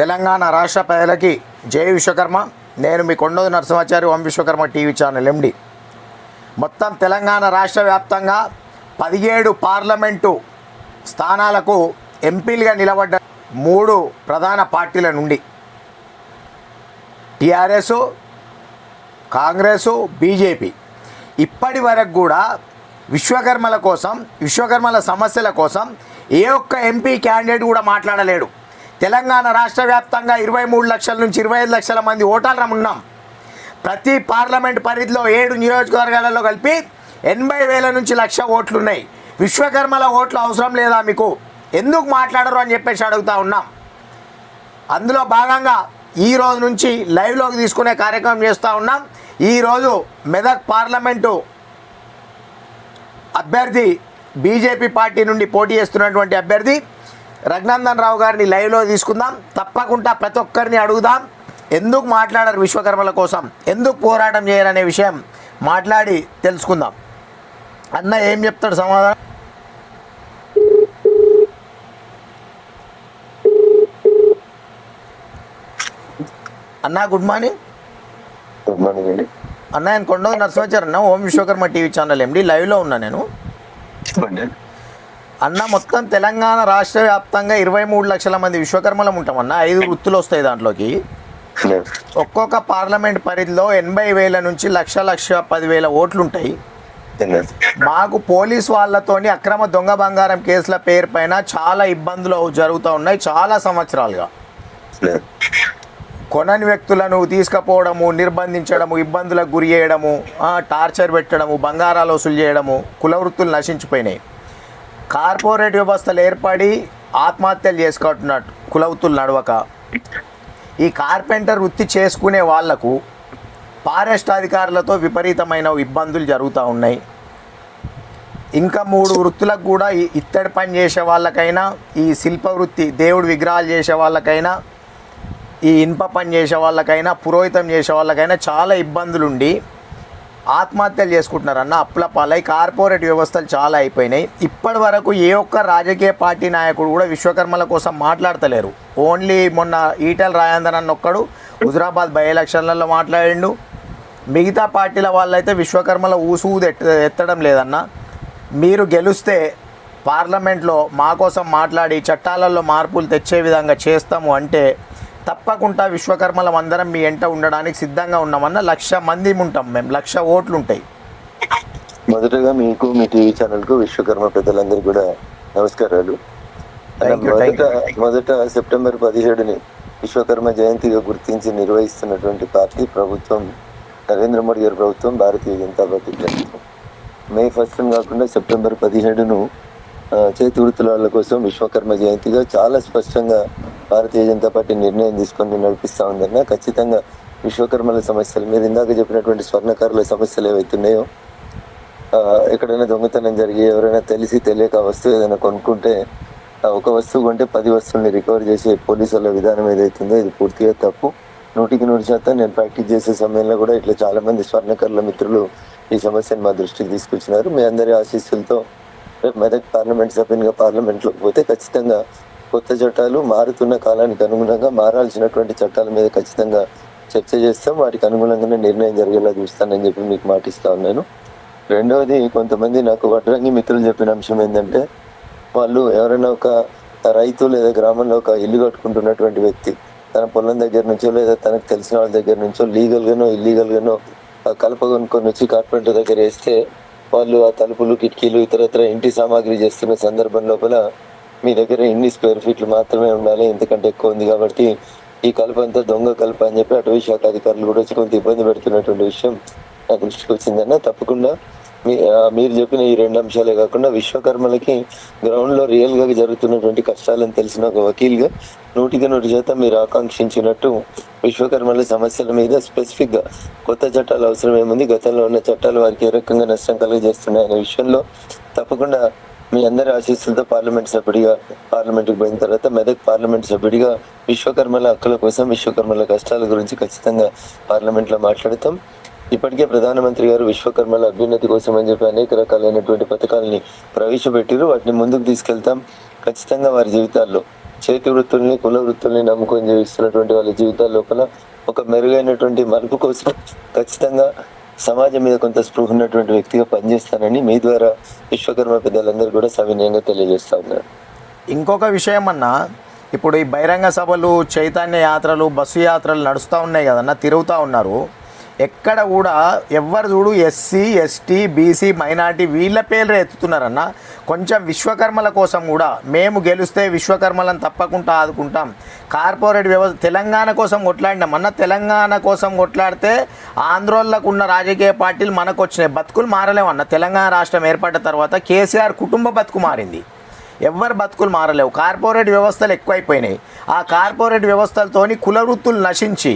తెలంగాణ రాష్ట్ర ప్రజలకి జయ విశ్వకర్మ. నేను మీ కొండోదు Narasimhachari Om Vishwakarma TV channel MD. మొత్తం తెలంగాణ రాష్ట్ర వ్యాప్తంగా పదిహేడు పార్లమెంటు స్థానాలకు ఎంపీలుగా నిలబడ్డ మూడు ప్రధాన పార్టీల నుండి. TRS Congress BJP. ఇప్పటి వరకు కూడా విశ్వకర్మల కోసం విశ్వకర్మల సమస్యల కోసం ఏ ఒక్క ఎంపీ క్యాండిడేట్ కూడా మాట్లాడలేడు. తెలంగాణ రాష్ట్ర వ్యాప్తంగా ఇరవై మూడు లక్షల నుంచి ఇరవై ఐదు లక్షల మంది ఓటర్లు ఉన్నాం. ప్రతి పార్లమెంట్ పరిధిలో ఏడు నియోజకవర్గాలలో కలిపి ఎనభై వేల నుంచి లక్ష ఓట్లున్నాయి. విశ్వకర్మల ఓట్లు అవసరం లేదా మీకు? ఎందుకు మాట్లాడరు అని చెప్పేసి అడుగుతా ఉన్నాం. అందులో భాగంగా ఈ రోజు నుంచి లైవ్లోకి తీసుకునే కార్యక్రమం చేస్తూ ఉన్నాం. ఈరోజు మెదక్ పార్లమెంటు అభ్యర్థి బీజేపీ పార్టీ నుండి పోటీ చేస్తున్నటువంటి అభ్యర్థి రఘునందన్ రావు గారిని లైవ్లో తీసుకుందాం. తప్పకుండా ప్రతి ఒక్కరిని అడుగుదాం. ఎందుకు మాట్లాడరు విశ్వకర్మల కోసం? ఎందుకు పోరాటం చేయరనే విషయం మాట్లాడి తెలుసుకుందాం. అన్న ఏం చెప్తాడు సమాధానం? అన్న గుడ్ మార్నింగ్. గుడ్ మార్నింగ్ అండి. అన్న ఆయన కొండ నరసింహాచారి అన్న. Om Vishwakarma TV channel MD. లైవ్లో ఉన్నా నేను. చెప్పండి. అన్న మొత్తం తెలంగాణ రాష్ట్ర వ్యాప్తంగా ఇరవై మూడు లక్షల మంది విశ్వకర్మలం ఉంటామన్న ఐదు వృత్తులు వస్తాయి దాంట్లోకి. ఒక్కొక్క పార్లమెంట్ పరిధిలో ఎనభై వేల నుంచి లక్ష లక్ష పదివేల ఓట్లు ఉంటాయి మాకు పోలీస్ వాళ్ళతోని అక్రమ దొంగ బంగారం కేసుల పేరు పైన చాలా ఇబ్బందులు జరుగుతూ ఉన్నాయి చాలా సంవత్సరాలుగా. కొనని వ్యక్తులను తీసుకుపోవడము నిర్బంధించడము ఇబ్బందులకు గురి చేయడము టార్చర్ పెట్టడము బంగారాలు వసూలు చేయడము కుల వృత్తులు నశించిపోయినాయి. కార్పొరేట్ వ్యవస్థలు ఏర్పడి ఆత్మహత్యలు చేసుకుంటున్నట్టు కులవుతులు నడవక ఈ కార్పెంటర్ వృత్తి చేసుకునే వాళ్ళకు ఫారెస్ట్ అధికారులతో విపరీతమైన ఇబ్బందులు జరుగుతూ ఉన్నాయి. ఇంకా మూడు వృత్తులకు కూడా ఈ ఇత్తడి పని చేసే వాళ్ళకైనా ఈ శిల్ప వృత్తి దేవుడు విగ్రహాలు చేసే వాళ్ళకైనా ఈ ఇనుప పని చేసే వాళ్ళకైనా పురోహితం చేసే వాళ్ళకైనా చాలా ఇబ్బందులు ఉండి ఆత్మహత్యలు చేసుకుంటున్నారు అన్న అప్పుల పాలై కార్పొరేట్ వ్యవస్థలు చాలా అయిపోయినాయి. ఇప్పటి వరకు ఏ ఒక్క రాజకీయ పార్టీ నాయకుడు కూడా విశ్వకర్మల కోసం మాట్లాడతలేరు. ఓన్లీ మొన్న ఈటెల రాజేందర్ అన్న ఒక్కడు హుజరాబాద్ బై ఎలక్షన్లలో మాట్లాడిండు. మిగతా పార్టీల వాళ్ళైతే విశ్వకర్మల ఊసూది ఎత్త ఎత్తడం లేదన్న. మీరు గెలుస్తే పార్లమెంట్లో మా కోసం మాట్లాడి చట్టాలలో మార్పులు తెచ్చే విధంగా చేస్తాము అంటే తప్పకుండా విశ్వకర్మలం అందరం మీ ఎంట ఉండడానికి సిద్ధంగా ఉన్నామన్న లక్ష మంది ఉంటాం మేము లక్ష ఓట్లు ఉంటాయి మొదటగా మీకు మీ టీవీ ఛానల్కు విశ్వకర్మ పెద్దలందరికీ కూడా నమస్కారాలు. మొదట మొదట సెప్టెంబర్ పదిహేడుని విశ్వకర్మ జయంతిగా గుర్తించి నిర్వహిస్తున్నటువంటి పార్టీ ప్రభుత్వం నరేంద్ర మోడీ గారి ప్రభుత్వం భారతీయ జనతా పార్టీ ప్రభుత్వం. మే ఫస్ట్ కాకుండా సెప్టెంబర్ పదిహేడును చేతి వృత్తుల వాళ్ళ కోసం విశ్వకర్మ జయంతిగా చాలా స్పష్టంగా భారతీయ జనతా పార్టీ నిర్ణయం తీసుకొని నడిపిస్తూ ఉందన్న ఖచ్చితంగా విశ్వకర్మల సమస్యలు మీరు ఇందాక చెప్పినటువంటి స్వర్ణకారుల సమస్యలు ఏవైతున్నాయో ఎక్కడైనా దొంగతనం జరిగి ఎవరైనా తెలిసి తెలియక వస్తువు ఏదైనా కొనుక్కుంటే ఒక వస్తువు కొంటే పది వస్తువుల్ని రికవర్ చేసే పోలీసుల విధానం ఏదైతుందో ఇది పూర్తిగా తప్పు. నూటికి నూరు శాతం నేను ప్రాక్టీస్ చేసే సమయంలో కూడా ఇట్లా చాలామంది స్వర్ణకర్ల మిత్రులు ఈ సమస్యను మా దృష్టికి తీసుకొచ్చినారు. మీ అందరి ఆశీస్సులతో రేపు మెదక్ పార్లమెంట్ సభ్యునిగా పార్లమెంట్ పోతే ఖచ్చితంగా కొత్త చట్టాలు మారుతున్న కాలానికి అనుగుణంగా మారాల్సినటువంటి చట్టాల మీద ఖచ్చితంగా చర్చ చేస్తాం. వాటికి అనుగుణంగానే నిర్ణయం జరిగేలా చూస్తానని చెప్పి మీకు మాటిస్తా ఉన్నాను. రెండవది కొంతమంది నాకు వడ్రంగి మిత్రులు చెప్పిన అంశం ఏంటంటే వాళ్ళు ఎవరైనా ఒక రైతు లేదా గ్రామంలో ఒక ఇల్లు కట్టుకుంటున్నటువంటి వ్యక్తి తన పొలం దగ్గర నుంచో లేదా తనకు తెలిసిన వాళ్ళ దగ్గర నుంచో లీగల్గానో ఇల్లీగల్గానో కలప కొనుక్కొని వచ్చి కార్పెంటర్ దగ్గర వేస్తే వాళ్ళు ఆ తలుపులు కిటికీలు ఇతరత్ర ఇంటి సామాగ్రి చేస్తున్న సందర్భం లోపల మీ దగ్గర ఇన్ని స్క్వేర్ ఫీట్లు మాత్రమే ఉండాలి ఎందుకంటే ఎక్కువ ఉంది కాబట్టి ఈ కలప అంతా దొంగ కలప అని చెప్పి అటవీ శాఖ అధికారులు కూడా వచ్చి కొంత ఇబ్బంది పెడుతున్నటువంటి విషయం నా దృష్టికి వచ్చిందన్న తప్పకుండా మీరు చెప్పిన ఈ రెండు అంశాలే కాకుండా విశ్వకర్మలకి గ్రౌండ్లో రియల్గా జరుగుతున్నటువంటి కష్టాలను తెలిసిన ఒక వకీల్గా నూటికి నూటి శాతం మీరు ఆకాంక్షించినట్టు విశ్వకర్మల సమస్యల మీద స్పెసిఫిక్గా కొత్త చట్టాలు అవసరం ఏముంది గతంలో ఉన్న చట్టాలు వారికి ఏ రకంగా నష్టం కలుగజేస్తున్నాయి అనే విషయంలో తప్పకుండా మీ అందరి ఆశీస్సులతో పార్లమెంట్ సభ్యుడిగా పార్లమెంట్కి పోయిన తర్వాత మెదక్ పార్లమెంట్ సభ్యుడిగా విశ్వకర్మల హక్కుల కోసం విశ్వకర్మల కష్టాల గురించి ఖచ్చితంగా పార్లమెంట్లో మాట్లాడతాం. ఇప్పటికే ప్రధానమంత్రి గారు విశ్వకర్మల అభ్యున్నతి కోసం అని చెప్పి అనేక రకాలైనటువంటి పథకాలని ప్రవేశపెట్టారు వాటిని ముందుకు తీసుకెళ్తాం. ఖచ్చితంగా వారి జీవితాల్లో చేతి వృత్తుల్ని కుల వృత్తుల్ని నమ్ముకొని జీవిస్తున్నటువంటి వాళ్ళ జీవితాల లోపల ఒక మెరుగైనటువంటి మలుపు కోసం ఖచ్చితంగా సమాజం మీద కొంత స్పృహ ఉన్నటువంటి వ్యక్తిగా పనిచేస్తానని మీ ద్వారా విశ్వకర్మ పెద్దలందరూ కూడా సవినయంగా తెలియజేస్తా ఉన్నారు. ఇంకొక విషయం అన్నా ఇప్పుడు ఈ బహిరంగ సభలు చైతన్య యాత్రలు బస్సు యాత్రలు నడుస్తూ ఉన్నాయి కదన్నా తిరుగుతూ ఉన్నారు. ఎక్కడ కూడా ఎవరు చూడు ఎస్సీ ఎస్టీ బీసీ మైనార్టీ వీళ్ళ పేర్లు ఎత్తుతున్నారన్న. కొంచెం విశ్వకర్మల కోసం కూడా మేము గెలిస్తే విశ్వకర్మలను తప్పకుండా ఆదుకుంటాం. కార్పొరేట్ వ్యవస్థ తెలంగాణ కోసం కొట్లాడినాం. అన్న తెలంగాణ కోసం కొట్లాడితే ఆంధ్రోళ్ళకు ఉన్న రాజకీయ పార్టీలు మనకు వచ్చినాయి బతుకులు మారలేమన్న తెలంగాణ రాష్ట్రం ఏర్పడిన తర్వాత కేసీఆర్ కుటుంబ బతుకు మారింది. ఎవరు బతుకులు మారలేవు. కార్పొరేట్ వ్యవస్థలు ఎక్కువైపోయినాయి. ఆ కార్పొరేట్ వ్యవస్థలతోని కుల వృత్తులు నశించి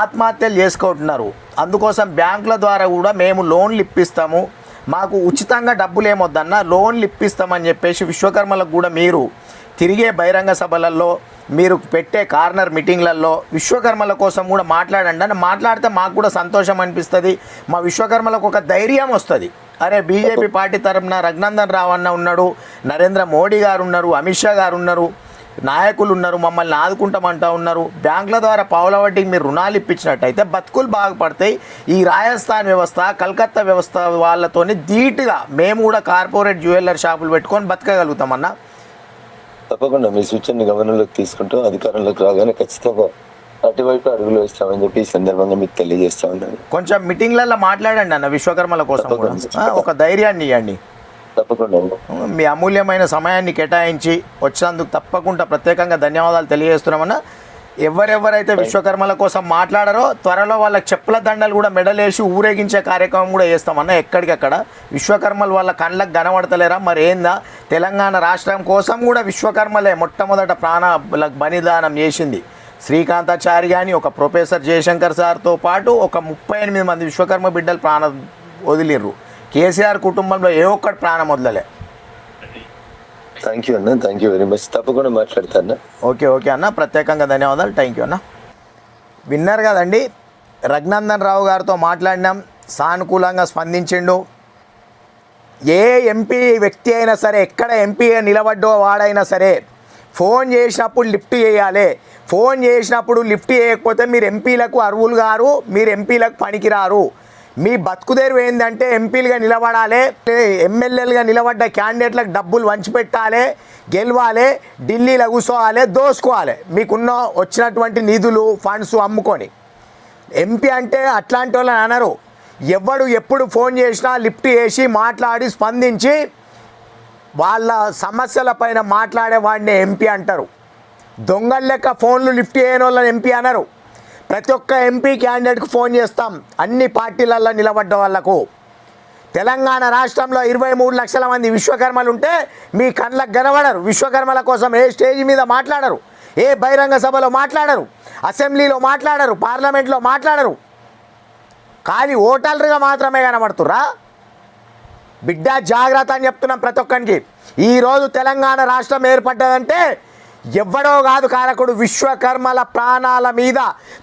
ఆత్మహత్యలు చేసుకుంటున్నారు. అందుకోసం బ్యాంకుల ద్వారా కూడా మేము లోన్లు ఇప్పిస్తాము. మాకు ఉచితంగా డబ్బులు ఏమొద్దన్న లోన్లు ఇప్పిస్తామని చెప్పేసి విశ్వకర్మలకు కూడా మీరు తిరిగే బహిరంగ సభలలో మీరు పెట్టే కార్నర్ మీటింగ్లలో విశ్వకర్మల కోసం కూడా మాట్లాడండి. అని మాట్లాడితే మాకు కూడా సంతోషం అనిపిస్తుంది. మా విశ్వకర్మలకు ఒక ధైర్యం వస్తుంది. అరే బీజేపీ పార్టీ తరఫున రఘునందన్ రావు అన్న ఉన్నాడు నరేంద్ర మోడీ గారు ఉన్నారు అమిత్ షా గారు ఉన్నారు. నాయకులు ఉన్నారు మమ్మల్ని ఆదుకుంటామంటా ఉన్నారు. బ్యాంకుల ద్వారా పావుల వడ్డీకి మీరు రుణాలు ఇప్పించినట్టయితే బతుకులు బాగుపడతాయి. ఈ రాజస్థాన్ వ్యవస్థ కలకత్తా వ్యవస్థ వాళ్ళతోని ధీటుగా మేము కూడా కార్పొరేట్ జ్యువెలర్ షాపులు పెట్టుకొని బతకగలుగుతామన్నా? తప్పకుండా. మీ సూచనని గమనంలోకి తీసుకుంటూ అధికారంలోకి రాగానే ఖచ్చితంగా అటువైపు అడుగులు వేస్తామని చెప్పి సందర్భంగా మీకు తెలియజేస్తా ఉన్నాను. కొంచెం మీటింగ్లలో మాట్లాడండి అన్న విశ్వకర్మల కోసం ఒక ధైర్యాన్ని ఇవ్వండి. తప్పకుండా. మీ అమూల్యమైన సమయాన్ని కేటాయించి వచ్చినందుకు తప్పకుండా ప్రత్యేకంగా ధన్యవాదాలు తెలియజేస్తున్నామన్న. ఎవరెవరైతే విశ్వకర్మల కోసం మాట్లాడారో త్వరలో వాళ్ళకి చెప్పుల దండలు కూడా మెడలేసి ఊరేగించే కార్యక్రమం కూడా చేస్తామన్న ఎక్కడికక్కడ. విశ్వకర్మలు వాళ్ళ కళ్ళకు కనబడతలేరా? మరి ఏందా? తెలంగాణ రాష్ట్రం కోసం కూడా విశ్వకర్మలే మొట్టమొదట ప్రాణ బలిదానం చేసింది. శ్రీకాంతాచారి కానీ ఒక ప్రొఫెసర్ జయశంకర్ సార్తో పాటు ఒక ముప్పై ఎనిమిది మంది విశ్వకర్మ బిడ్డలు ప్రాణం వదిలిర్రు. కేసీఆర్ కుటుంబంలో ఏ ఒక్కటి ప్రాణం వదలలే. థ్యాంక్ యూ అన్న థ్యాంక్ యూ వెరీ మచ్ తప్పకుండా మాట్లాడతాను ఓకే ఓకే అన్న. ప్రత్యేకంగా ధన్యవాదాలు. థ్యాంక్ యూ అన్న. విన్నారు కదండి రఘునందన్ రావు గారితో మాట్లాడినాం. సానుకూలంగా స్పందించిండు. ఏ ఎంపీ వ్యక్తి అయినా సరే ఎక్కడ ఎంపీ నిలబడ్డో వాడైనా సరే ఫోన్ చేసినప్పుడు లిఫ్ట్ చేయాలి. ఫోన్ చేసినప్పుడు లిఫ్ట్ చేయకపోతే మీరు ఎంపీలకు అర్హులు గారు మీరు ఎంపీలకు పనికిరారు. మీ బతుకుదేరు ఏంటంటే ఎంపీలుగా నిలబడాలి ఎమ్మెల్యేలుగా నిలబడ్డ క్యాండిడేట్లకు డబ్బులు వంచిపెట్టాలి గెలవాలి ఢిల్లీలో కూర్చోవాలి దోసుకోవాలి. మీకున్న వచ్చినటువంటి నిధులు ఫండ్స్ అమ్ముకొని. ఎంపీ అంటే అట్లాంటి వాళ్ళని అనరు. ఎవడు ఎప్పుడు ఫోన్ చేసినా లిఫ్ట్ చేసి మాట్లాడి స్పందించి వాళ్ళ సమస్యల పైన మాట్లాడేవాడిని ఎంపీ అంటారు. దొంగల లెక్క ఫోన్లు లిఫ్ట్ చేయని వాళ్ళని ఎంపీ అనరు. ప్రతి ఒక్క ఎంపీ క్యాండిడేట్కు ఫోన్ చేస్తాం. అన్ని పార్టీలలో నిలబడ్డ వాళ్ళకు తెలంగాణ రాష్ట్రంలో ఇరవై మూడు లక్షల మంది విశ్వకర్మలు ఉంటే మీ కళ్ళకు కనబడరు. విశ్వకర్మల కోసం ఏ స్టేజ్ మీద మాట్లాడరు. ఏ బహిరంగ సభలో మాట్లాడరు. అసెంబ్లీలో మాట్లాడరు. పార్లమెంట్లో మాట్లాడరు. ఖాళీ ఓటర్లుగా మాత్రమే కనబడుతుర్రా? బిడ్డ జాగ్రత్త అని చెప్తున్నాం ప్రతి ఒక్కరికి ఈరోజు తెలంగాణ రాష్ట్రం ఏర్పడ్డదంటే ఎవ్వడో కాదు కారకుడు విశ్వకర్మల ప్రాణాల మీద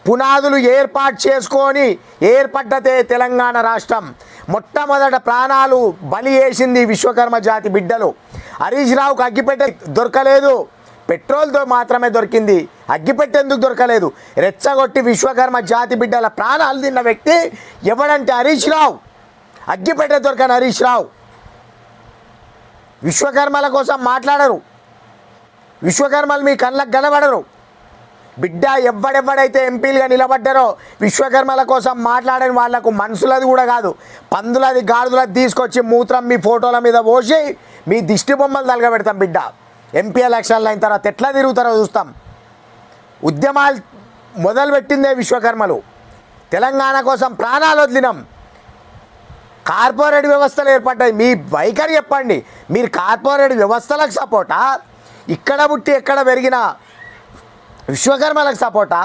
పునాదులు ఏర్పాటు చేసుకొని ఏర్పడ్డదే తెలంగాణ రాష్ట్రం. మొట్టమొదట ప్రాణాలు బలి వేసింది విశ్వకర్మ జాతి బిడ్డలు. హరీష్ రావుకు అగ్గిపెట్టె దొరకలేదు. పెట్రోల్తో మాత్రమే దొరికింది. అగ్గిపెట్టె ఎందుకు దొరకలేదు? రెచ్చగొట్టి విశ్వకర్మ జాతి బిడ్డల ప్రాణాలు తిన్న వ్యక్తి ఎవడంటే హరీష్ రావు. అగ్గిపెట్టె దొరకని హరీష్ రావు. విశ్వకర్మల కోసం మాట్లాడరు. విశ్వకర్మలు మీ కళ్ళకు కనబడరు. బిడ్డ ఎవడెవడైతే ఎంపీలుగా నిలబడ్డారో విశ్వకర్మల కోసం మాట్లాడని వాళ్ళకు మనుషులది కూడా కాదు. పందులది గాడులది తీసుకొచ్చి మూత్రం మీ ఫోటోల మీద పోసి మీ దిష్టి బొమ్మలు తలగబెడతాం బిడ్డ. ఎంపీ ఎలక్షన్లు అయిన తర్వాత ఎట్లా తిరుగుతారో చూస్తాం. ఉద్యమాలు మొదలుపెట్టిందే విశ్వకర్మలు. తెలంగాణ కోసం ప్రాణాలు వదిలినాం. కార్పొరేట్ వ్యవస్థలు ఏర్పడ్డాయి. మీ వైఖరి చెప్పండి. మీరు కార్పొరేట్ వ్యవస్థలకు సపోర్టా? ఇక్కడ పుట్టి ఎక్కడ పెరిగిన విశ్వకర్మలకు సపోర్టా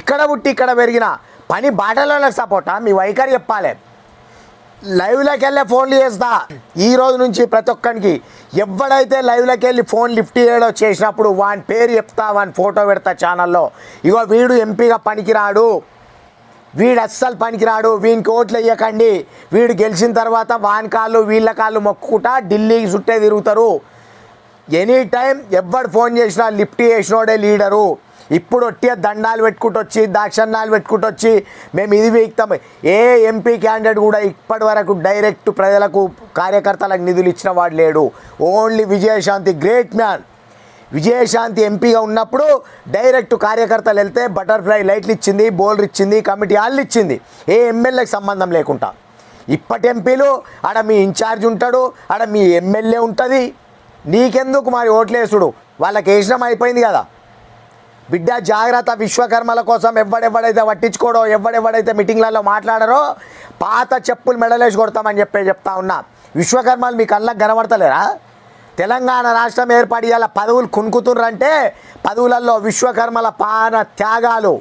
ఇక్కడ పుట్టి ఇక్కడ పెరిగిన పని బాటలకు సపోర్టా మీ వైఖరి చెప్పాలి. లైవ్లోకి వెళ్ళే ఫోన్లు చేస్తా. ఈ రోజు నుంచి ప్రతి ఒక్కరికి ఎవడైతే లైవ్లోకి వెళ్ళి ఫోన్ లిఫ్ట్ చేయడో చేసినప్పుడు వాని పేరు చెప్తా వాని ఫోటో పెడతా ఛానల్లో ఇగో వీడు ఎంపీగా పనికిరాడు. వీడు అస్సలు పనికిరాడు. వీనికి ఓట్లు వేయకండి. వీడు గెలిచిన తర్వాత వాని కాళ్ళు వీళ్ళ కాళ్ళు మొక్కుకుంటా ఢిల్లీకి చుట్టే తిరుగుతారు. ఎనీ టైం ఎవ్వడు ఫోన్ చేసినా లిఫ్ట్ చేసినోడే లీడరు. ఇప్పుడు ఒట్టి దండాలు పెట్టుకుంటొచ్చి దాక్షణాలు మేము ఇది వీక్తాం. ఏ ఎంపీ క్యాండిడేట్ కూడా ఇప్పటి వరకు డైరెక్ట్ ప్రజలకు కార్యకర్తలకు నిధులు ఇచ్చిన వాడు లేడు. Only Vijayashanti great man. Vijayashanti ఎంపీగా ఉన్నప్పుడు డైరెక్ట్ కార్యకర్తలు వెళ్తే బటర్ఫ్లై లైట్లు ఇచ్చింది బోల్డ్ ఇచ్చింది కమిటీ వాళ్ళు ఇచ్చింది. ఏ ఎమ్మెల్యేకి సంబంధం లేకుండా. ఇప్పటి ఎంపీలు ఆడ మీ ఇన్ఛార్జ్ ఉంటాడు ఆడ మీ ఎమ్మెల్యే ఉంటుంది. నీకెందుకు మరి ఓట్లేసుడు? వాళ్ళకి వేసినాం అయిపోయింది కదా. బిడ్డ జాగ్రత్త విశ్వకర్మల కోసం ఎవడెవడైతే పట్టించుకోడో ఎవడెవడైతే మీటింగ్లలో మాట్లాడారో పాత చెప్పులు మెడలేసి కొడతామని చెప్పే చెప్తా ఉన్నా. విశ్వకర్మలు మీ కళ్ళకు కనబడతలేరా? తెలంగాణ రాష్ట్రం ఏర్పాటు చేయాల పదవులు కొనుక్కుతుర్రంటే పదవులలో విశ్వకర్మల పాన త్యాగాలు.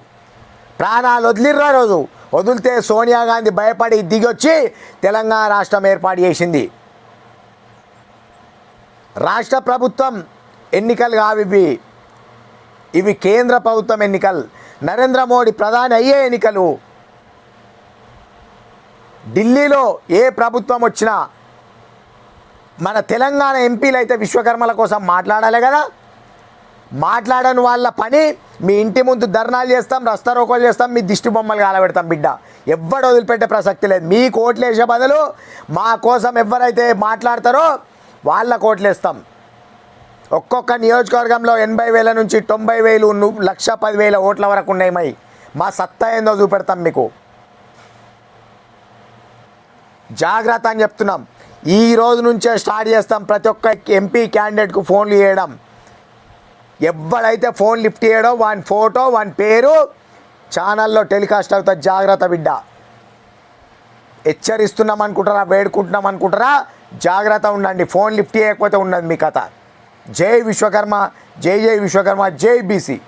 ప్రాణాలు వదిలిర్రా రోజు. వదిలితే సోనియా గాంధీ భయపడి దిగొచ్చి తెలంగాణ రాష్ట్రం ఏర్పాటు చేసింది. రాష్ట్ర ప్రభుత్వం ఎన్నికలు కావివి ఇవి. కేంద్ర ప్రభుత్వం ఎన్నికలు. నరేంద్ర మోడీ ప్రధాని అయ్యే ఎన్నికలు. ఢిల్లీలో ఏ ప్రభుత్వం వచ్చినా మన తెలంగాణ ఎంపీలు అయితే విశ్వకర్మల కోసం మాట్లాడాలి కదా. మాట్లాడని వాళ్ళ పని మీ ఇంటి ముందు ధర్నాలు చేస్తాం రస్తా రోకోలు చేస్తాం మీ దిష్టి బొమ్మలు కాలబెడతాం బిడ్డ. ఎవ్వడు వదిలిపెట్టే ప్రసక్తి లేదు. మీ కోట్లేసే బదులు మా కోసం ఎవరైతే మాట్లాడతారో వాళ్ళ కోట్లు వేస్తాం ఒక్కొక్క నియోజకవర్గంలో ఎనభై వేల నుంచి తొంభై వేలు లక్ష పదివేల ఓట్ల వరకు ఉన్నాయి మై. మా సత్తా ఏందో చూపెడతాం మీకు. జాగ్రత్త అని చెప్తున్నాం. ఈ రోజు నుంచే స్టార్ట్ చేస్తాం ప్రతి ఒక్క ఎంపీ క్యాండిడేట్కు ఫోన్లు చేయడం. ఎవడైతే ఫోన్ లిఫ్ట్ చేయడో వాని ఫోటో వాని పేరు ఛానల్లో టెలికాస్ట్ అవుతుంది జాగ్రత్త బిడ్డ. హెచ్చరిస్తున్నాం అనుకుంటారా వేడుకుంటున్నాం అనుకుంటారా జాగ్రత్త ఉండండి. ఫోన్ లిఫ్ట్ చేయకపోతే ఉన్నది మీ కథ. జై విశ్వకర్మ జై జై విశ్వకర్మ జై బీసీ.